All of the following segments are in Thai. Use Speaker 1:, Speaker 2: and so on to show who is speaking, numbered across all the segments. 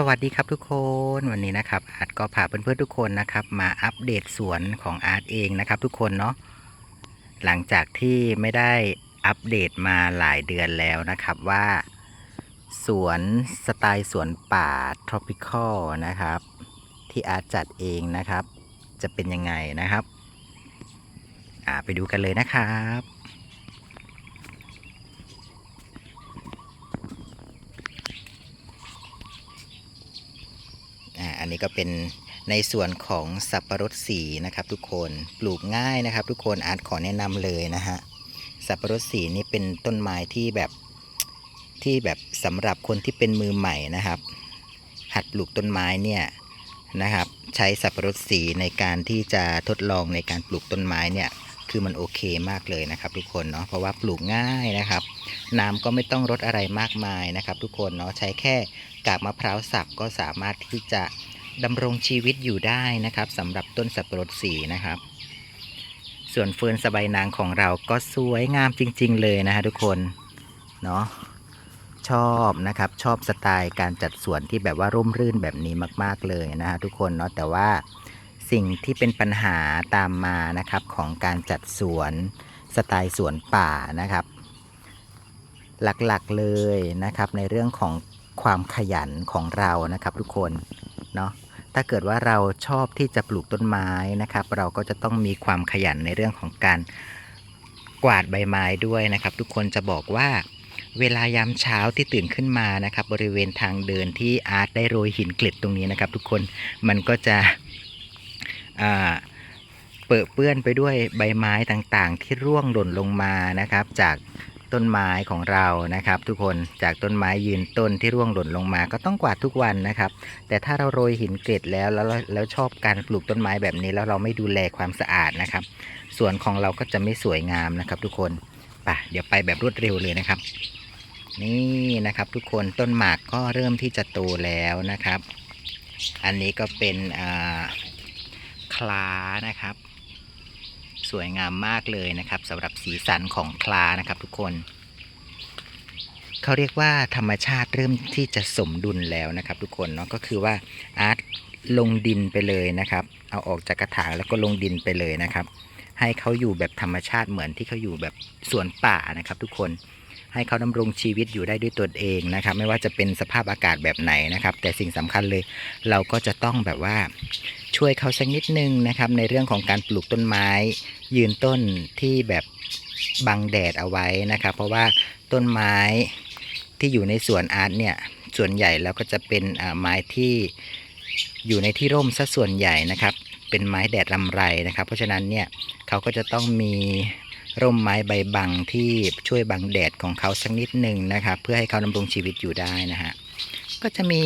Speaker 1: สวัสดีครับทุกคนวันนี้นะครับอาร์ตก็พาเพื่อนๆทุกคนนะครับ มาอัปเดตสวนของอาร์ตเองนะครับ ทุกคนเนาะหลังจากที่ไม่ได้อัปเดตมาหลายเดือนแล้วนะครับว่า สวนสไตล์สวนป่า tropical นะครับ ที่อาร์ตจัดเองนะครับ จะเป็นยังไงนะครับ ไปดูกันเลยนะครับ อ่าอั นี้ก็เป็นในส่วนของสับปะรดสีนะครับ ทุกคนปลูกง่ายนะครับ ทุกคนอาร์ตขอแนะนำเลยนะฮะสับปะรดสีนี่เป็นต้นไม้ที่แบบที่แบบสำหรับคนที่เป็นมือใหม่นะครับ หัดปลูกต้นไม้เนี่ยนะครับ ใช้สับปะรดสีในการที่จะทดลองในการปลูกต้นไม้เนี่ยคือมันโอเคมากเลยนะครับ ทุกคนเนาะเพราะว่าปลูกง่ายนะครับ น้ำก็ไม่ต้องรดอะไรมากมายนะครับ ทุกคนเนาะใช้แค่กากมะพร้าวสับก็สามารถที่จะ ดำรงชีวิตอยู่ได้นะครับสำหรับต้นสับปะรดสีนะครับ ส่วนเฟิร์นสบายนางของเราก็สวยงามจริง ๆ เลยนะฮะทุกคนเนาะชอบนะครับชอบสไตล์การจัดสวนที่แบบว่าร่มรื่นแบบนี้มาก ๆ เลยนะฮะทุกคนเนาะแต่ว่าสิ่งที่เป็นปัญหาตามมานะครับของการจัดสวนสไตล์สวนป่านะครับ หลักๆเลยนะครับในเรื่องของความขยันของเรานะครับทุกคนเนาะ ถ้าเกิดว่าเราชอบที่จะปลูกต้นไม้นะครับ เราก็จะต้องมีความขยันในเรื่องของการกวาดใบไม้ด้วยนะครับ ทุกคนจะบอกว่าเวลายามเช้าที่ตื่นขึ้นมานะครับ บริเวณทางเดินที่อาร์ตได้โรยหินเกล็ดตรงนี้นะครับ ทุกคนมันก็จะเปื้อนไปด้วยใบไม้ต่างๆ ที่ร่วงหล่นลงมานะครับ จาก ต้นไม้ของเรานะครับ ทุกคนจากต้นไม้ยืนต้นที่ร่วงหล่นลงมา ก็ต้องกวาดทุกวันนะครับ แต่ถ้าเราโรยหินเกล็ดแล้วแล้วแล้วชอบการปลูกต้นไม้แบบนี้แล้วเราไม่ดูแลความสะอาดนะครับสวนของเราก็จะไม่สวยงามนะครับ ทุกคนป่ะเดี๋ยวไปแบบรวดเร็วเลยนะครับ นี่นะครับทุกคนต้นหมากก็เริ่มที่จะโตแล้วนะครับ อันนี้ก็เป็นคลานะครับ สวยงามมากเลยนะครับสำหรับสีสันของคลานะครับทุกคนเขาเรียกว่าธรรมชาติเริ่มที่จะสมดุลแล้วนะครับทุกคนเนาะก็คือว่าอาร์ตลงดินไปเลยนะครับ เอาออกจากกระถางแล้วก็ลงดินไปเลยนะครับ ให้เขาอยู่แบบธรรมชาติเหมือนที่เขาอยู่แบบสวนป่านะครับทุกคน ให้เขาดำรงชีวิตอยู่ได้ด้วยตนเองนะครับ ไม่ว่าจะเป็นสภาพอากาศแบบไหนนะครับ แต่สิ่งสำคัญเลยเราก็จะต้องแบบว่าช่วยเขาสักนิดนึงนะครับ ในเรื่องของการปลูกต้นไม้ ยืนต้นที่แบบบังแดดเอาไว้นะครับ เพราะว่าต้นไม้ที่อยู่ในสวนอาร์ตเนี่ยส่วนใหญ่แล้วก็จะเป็นไม้ที่อยู่ในที่ร่มซะส่วนใหญ่นะครับ เป็นไม้แดดลำไรนะครับ เพราะฉะนั้นเนี่ยเขาก็จะต้องมี ร่มไม้ใบบังที่ช่วยบังแดดของเขาสักนิดหนึ่งนะครับเพื่อให้เขาดำรงชีวิตอยู่ได้นะฮะก็จะมี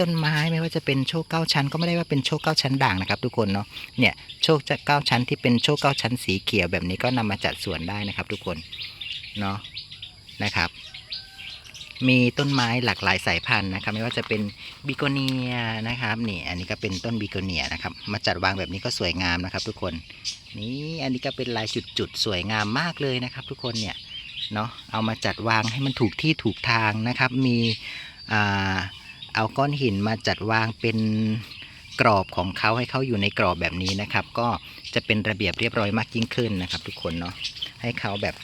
Speaker 1: ต้นไม้ไม่ว่าจะเป็นโชคเก้าชั้น ก็ไม่ได้ว่าเป็นโชคเก้าชั้นด่างนะครับ ทุกคนเนาะเนี่ยโชคเก้าชั้นที่เป็นโชคเก้าชั้นสีเขียวแบบนี้ก็นำมาจัดสวนได้นะครับ ทุกคนเนาะนะครับ มีต้นไม้หลากหลายสายพันธุ์นะครับ ไม่ว่าจะเป็นบิโกเนียนะครับนี่อันนี้ก็เป็นต้นบิโกเนียนะครับ มาจัดวางแบบนี้ก็สวยงามนะครับ ทุกคนนี่อันนี้ก็เป็นลายจุดๆสวยงามมากเลยนะครับ ทุกคนเนี่ยเนาะเอามาจัดวางให้มันถูกที่ถูกทางนะครับ มีอ่าเอาก้อนหินมาจัดวางเป็นกรอบของเขาให้เขาอยู่ในกรอบแบบนี้นะครับ ก็จะเป็นระเบียบเรียบร้อยมากยิ่งขึ้นนะครับ ทุกคนเนาะให้เขาแบบ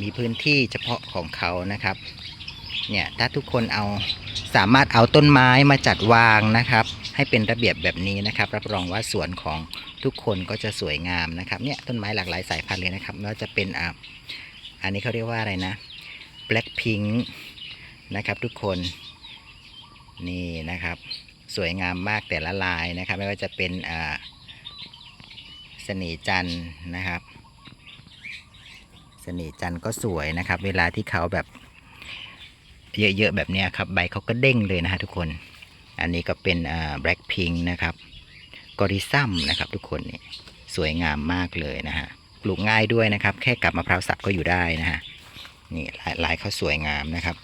Speaker 1: มีพื้นที่เฉพาะของเขานะครับเนี่ยถ้าทุกคนเอาสามารถเอาต้นไม้มาจัดวางนะครับ ให้เป็นระเบียบแบบนี้นะครับ รับรองว่าสวนของทุกคนก็จะสวยงามนะครับเนี่ยต้นไม้หลากหลายสายพันธุ์เลยนะครับไม่ว่าจะเป็นอ่าอันนี้เขาเรียกว่าอะไรนะ black pink นะครับทุกคนนี่นะครับ สวยงามมากแต่ละลายนะครับ ไม่ว่าจะเป็นอ่าเสน่จันนะครับ เสน่ห์จันทร์ก็สวยนะครับ เวลาที่เขาแบบเยอะๆแบบนี้ครับ ใบเขาก็เด้งเลยนะฮะทุกคน อันนี้ก็เป็นอ่าแบล็คพิงนะครับกอริซัมนะครับ ทุกคนนี่สวยงามมากเลยนะฮะปลูกง่ายด้วยนะครับ แค่กับมะพร้าวสับก็อยู่ได้นะฮะนี่ลายลายเขาสวยงามนะครับ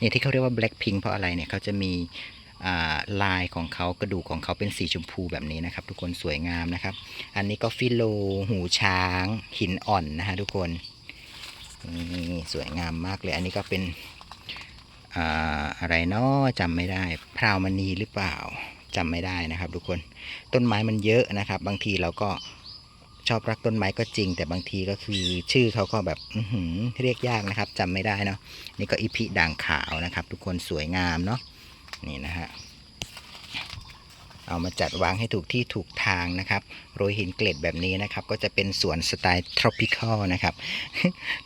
Speaker 1: นี่ที่เขาเรียกว่าแบล็คพิงเพราะอะไรเนี่ยเขาจะมีลายของเขากระดูกของเขาเป็นสีชมพูแบบนี้นะครับ ทุกคนสวยงามนะครับ อันนี้ก็ฟิโล หูช้าง หินอ่อนนะฮะทุกคน นี่สวยงามมากเลย อันนี้ก็เป็นอ่าอะไรเนาะจำไม่ได้ พราวมณีหรือเปล่าจำไม่ได้นะครับ ทุกคนต้นไม้มันเยอะนะครับ บางทีเราก็ชอบรักต้นไม้ก็จริง แต่บางทีก็คือชื่อเขาก็แบบอืเรียกยากนะครับจำไม่ได้เนาะนี่ก็อีพิด่างขาวนะครับ ทุกคนสวยงามเนาะนี่นะฮะ เอามาจัดวางให้ถูกที่ถูกทางนะครับโรยหินเกล็ดแบบนี้นะครับ ก็จะเป็นสวนสไตล์ tropical นะครับ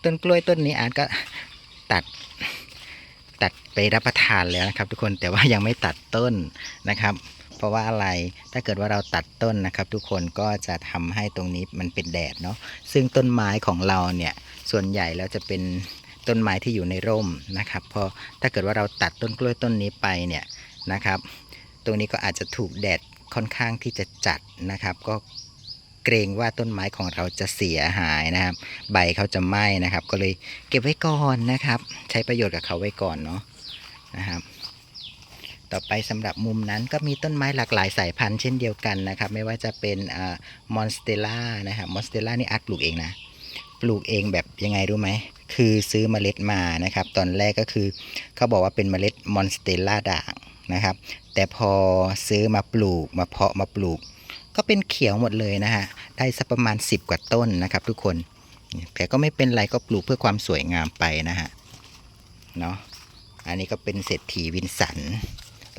Speaker 1: ต้นกล้วยต้นนี้อาจก็ตัดตัดไปรับประทานแล้วนะครับ ทุกคนแต่ว่ายังไม่ตัดต้นนะครับเพราะว่าอะไร ถ้าเกิดว่าเราตัดต้นนะครับ ทุกคนก็จะทำให้ตรงนี้มันเป็นแดดเนาะ ซึ่งต้นไม้ของเราเนี่ย ส่วนใหญ่แล้วจะเป็นต้นไม้ที่อยู่ในร่มนะครับ พอถ้าเกิดว่าเราตัดต้นกล้วยต้นนี้ไปเนี่ยนะครับ ตรงนี้ก็อาจจะถูกแดดค่อนข้างที่จะจัดนะครับ ก็เกรงว่าต้นไม้ของเราจะเสียหายนะครับ ใบเขาจะไหม้นะครับ ก็เลยเก็บไว้ก่อนนะครับ ใช้ประโยชน์กับเขาไว้ก่อนเนาะนะครับ ต่อไปสำหรับมุมนั้นก็มีต้นไม้หลากหลายสายพันธุ์เช่นเดียวกันนะครับ ไม่ว่าจะเป็นมอนสเตล่านะครับมอนสเตล่านี่อาร์ตปลูกเองนะปลูกเองแบบยังไงรู้ไหม คือซื้อเมล็ดมานะครับ ตอนแรกก็คือเขาบอกว่าเป็นเมล็ดมอนสเตล่าด่างนะครับ แต่พอซื้อมาปลูกมาเพาะมาปลูก ก็เป็นเขียวหมดเลยนะฮะ ได้สักประมาณ 10 กว่าต้นนะครับ ทุกคน แต่ก็ไม่เป็นไรก็ปลูกเพื่อความสวยงามไปนะฮะ เนาะอันนี้ก็เป็นเศรษฐีวินสัน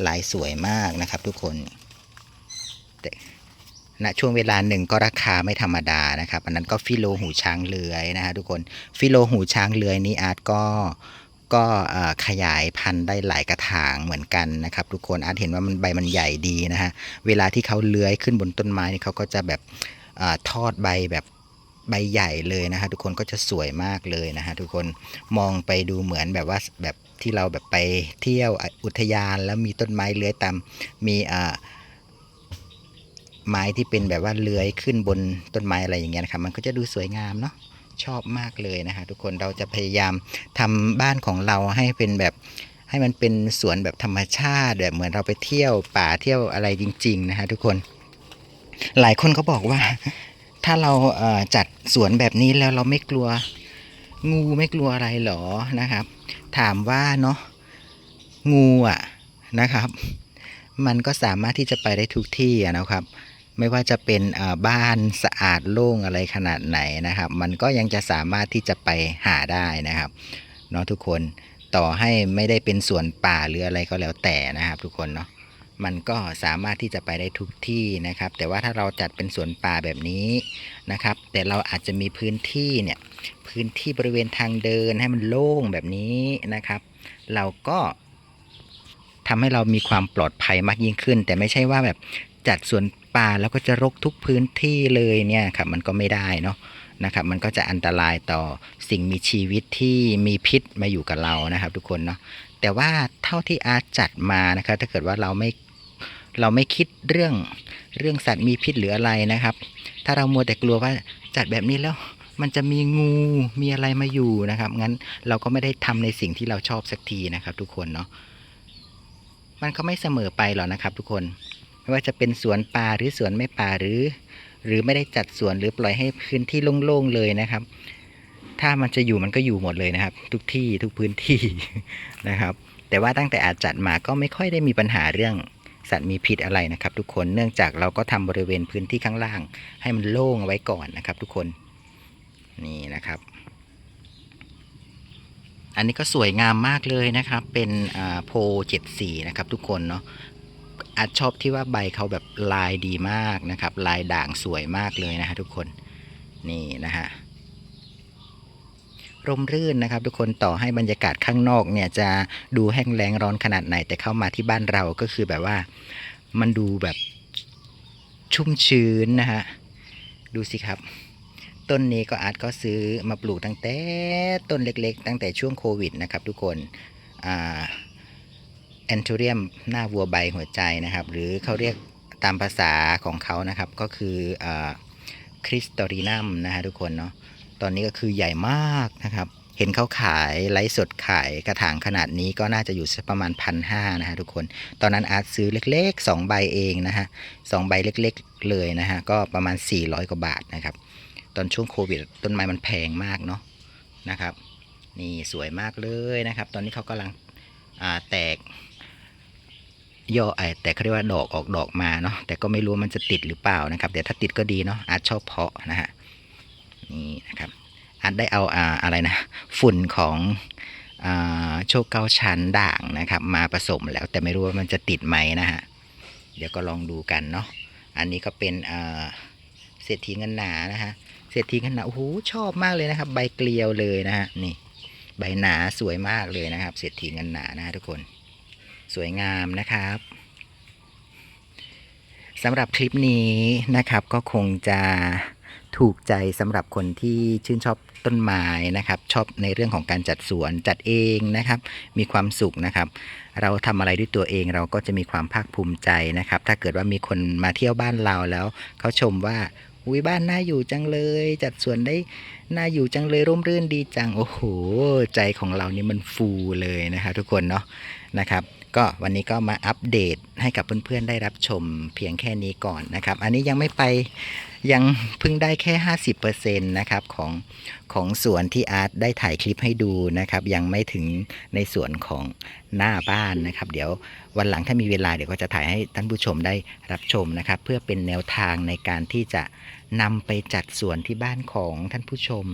Speaker 1: ลายสวยมากนะครับ ทุกคนแต่ณช่วงเวลาหนึ่งก็ราคาไม่ธรรมดานะครับ อันนั้นก็ฟิโลหูช้างเลื้อยนะฮะทุกคน ฟิโลหูช้างเลื้อยนี้อาร์ตก็ ก็ขยายพันธุ์ได้หลายกระถางเหมือนกันนะครับทุกคนอาร์ตเห็นว่ามันใบมันใหญ่ดีนะฮะเวลาที่เขาเลื้อยขึ้นบนต้นไม้นี่เขาก็จะแบบอทอดใบแบบใบใหญ่เลยนะฮะทุกคนก็จะสวยมากเลยนะฮะทุกคนมองไปดูเหมือนแบบว่าแบบที่เราแบบไปเที่ยวอุทยานแล้วมีต้นไม้เลื้อยตามมีอ่าไม้ที่เป็นแบบว่าเลื้อยขึ้นบนต้นไม้อะไรอย่างเงี้ยนะครับมันก็จะดูสวยงามเนาะ ชอบมากเลยนะฮะทุกคนเราจะพยายามทำบ้านของเราให้เป็นแบบให้มันเป็นสวนแบบธรรมชาติแบบเหมือนเราไปเที่ยวป่าเที่ยวอะไรจริง ๆ นะฮะทุกคนหลายคนเขาบอกว่า ถ้าเราเจัดสวนแบบนี้แล้วเราไม่กลัวงูไม่กลัวอะไรหรอนะครับ ถามว่าเนาะงูอะนะครับ มันก็สามารถที่จะไปได้ทุกที่นะครับ ไม่ว่าจะเป็นบ้านสะอาดโล่งอะไรขนาดไหนนะครับ มันก็ยังจะสามารถที่จะไปหาได้นะครับเนาะทุกคนต่อให้ไม่ได้เป็นสวนป่าหรืออะไรก็แล้วแต่นะครับ ทุกคนเนาะมันก็สามารถที่จะไปได้ทุกที่นะครับ แต่ว่าถ้าเราจัดเป็นสวนป่าแบบนี้นะครับ แต่เราอาจจะมีพื้นที่เนี่ยพื้นที่บริเวณทางเดินให้มันโล่งแบบนี้นะครับ เราก็ทำให้เรามีความปลอดภัยมากยิ่งขึ้น แต่ไม่ใช่ว่าแบบ จัดสวนป่าแล้วก็จะรกทุกพื้นที่เลยเนี่ยครับมันก็ไม่ได้เนาะนะครับมันก็จะอันตรายต่อสิ่งมีชีวิตที่มีพิษมาอยู่กับเรานะครับ ทุกคนเนาะแต่ว่าเท่าที่อาร์ตจัดมานะครับถ้าเกิดว่าเราไม่เราไม่คิดเรื่องเรื่องสัตว์มีพิษหรืออะไรนะครับ ถ้าเรามัวแต่กลัวว่าจัดแบบนี้แล้วมันจะมีงูมีอะไรมาอยู่นะครับ งั้นเราก็ไม่ได้ทำในสิ่งที่เราชอบสักทีนะครับ ทุกคนเนาะมันก็ไม่เสมอไปหรอกนะครับ ทุกคน ไม่ว่าจะเป็นสวนป่าหรือสวนไม่ป่าหรือ หรือไม่ได้จัดสวนหรือปล่อยให้พื้นที่โล่งๆเลยนะครับ ถ้ามันจะอยู่มันก็อยู่หมดเลยนะครับ ทุกที่ทุกพื้นที่นะครับ แต่ว่าตั้งแต่อาจจัดมาก็ไม่ค่อยได้มีปัญหาเรื่องสัตว์มีพิษอะไรนะครับ ทุกคนเนื่องจากเราก็ทำบริเวณพื้นที่ข้างล่าง ให้มันโล่งไว้ก่อนนะครับ ทุกคนนี่นะครับ อันนี้ก็สวยงามมากเลยนะครับ เป็นอ่าโพเจ็ดสีนะครับ ทุกคนเนาะ อาจชอบที่ว่าใบเขาแบบลายดีมากนะครับ ลายด่างสวยมากเลยนะฮะทุกคนนี่นะฮะร่มรื่นนะครับ ทุกคนต่อให้บรรยากาศข้างนอกเนี่ยจะดูแห้งแล้งร้อนขนาดไหน แต่เข้ามาที่บ้านเราก็คือแบบว่ามันดูแบบชุ่มชื้นนะฮะดูสิครับ ต้นนี้ก็อาร์ตก็ซื้อมาปลูกตั้งแต่ต้นเล็กๆ ตั้งแต่ช่วงโควิดนะครับ ทุกคนอ่า แอนโทเรียมหน้าวัวใบหัวใจนะครับ หรือเขาเรียกตามภาษาของเขานะครับ ก็คือคริสตอรีนัมนะฮะทุกคนเนาะตอนนี้ก็คือใหญ่มากนะครับ เห็นเขาขายไลฟ์สดขายกระถางขนาดนี้ก็น่าจะอยู่ประมาณพันห้านะฮะทุกคน ตอนนั้นอาร์ตซื้อเล็กๆ 2 ใบเองนะฮะสองใบเล็กๆ เลยนะฮะก็ประมาณ 400 กว่าบาทนะครับ ตอนช่วงโควิดต้นไม้มันแพงมากเนาะนะครับ นี่สวยมากเลยนะครับ ตอนนี้เขากำลังแตก ย่อไอแต่เขาเรียกว่าดอกออกดอกมาเนาะแต่ก็ไม่รู้มันจะติดหรือเปล่านะครับเดี๋ยวถ้าติดก็ดีเนาะอาร์ตชอบเพาะนะฮะนี่นะครับอาร์ตได้เอาอ่าอะไรนะฝุ่นของอ่าโชคเก้าชั้นด่างนะครับ มาผสมแล้วแต่ไม่รู้ว่ามันจะติดไหมนะฮะเดี๋ยวก็ลองดูกันเนาะอันนี้ก็เป็นอ่าเศรษฐีเงินหนานะฮะเศรษฐีเงินหนาโอ้โหชอบมากเลยนะครับ ใบเกลียวเลยนะฮะนี่ใบหนาสวยมากเลยนะครับ เศรษฐีเงินหนานะฮะทุกคน สวยงามนะครับสำหรับคลิปนี้นะครับก็คงจะถูกใจสำหรับคนที่ชื่นชอบต้นไม้นะครับ ชอบในเรื่องของการจัดสวนจัดเองนะครับ มีความสุขนะครับ เราทำอะไรด้วยตัวเองเราก็จะมีความภาคภูมิใจนะครับ ถ้าเกิดว่ามีคนมาเที่ยวบ้านเราแล้วเขาชมว่าอุ้ยบ้านน่าอยู่จังเลย จัดสวนได้น่าอยู่จังเลยร่มรื่นดีจัง โอ้โห ใจของเรานี่มันฟูเลยนะครับทุกคนเนาะนะครับ ก็วันนี้ก็มาอัปเดตให้กับเพื่อนๆได้รับชมเพียงแค่นี้ก่อนนะครับ อันนี้ยังไม่ไปยังเพิ่งได้แค่ 50%นะครับของของสวนที่อาร์ตได้ถ่ายคลิปให้ดูนะครับ ยังไม่ถึงในส่วนของหน้าบ้านนะครับ เดี๋ยววันหลังถ้ามีเวลาเดี๋ยวก็จะถ่ายให้ท่านผู้ชมได้รับชมนะครับ เพื่อเป็นแนวทางในการที่จะนำไปจัดสวนที่บ้านของท่านผู้ชม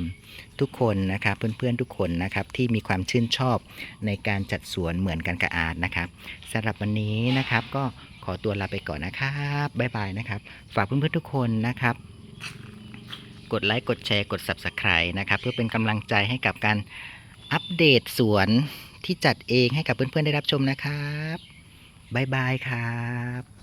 Speaker 1: ทุกคนนะครับเพื่อนๆทุกคนนะครับที่มีความชื่นชอบในการจัดสวนเหมือนกันกับอาร์ตนะครับสำหรับวันนี้นะครับก็ขอตัวลาไปก่อนนะครับบ๊ายบายนะครับ ฝากเพื่อนๆทุกคนนะครับ กดไลค์กดแชร์กด Subscribe นะครับเพื่อเป็นกำลังใจให้กับการอัปเดตสวนที่จัดเองให้กับเพื่อนๆได้รับชมนะครับบ๊ายบายครับ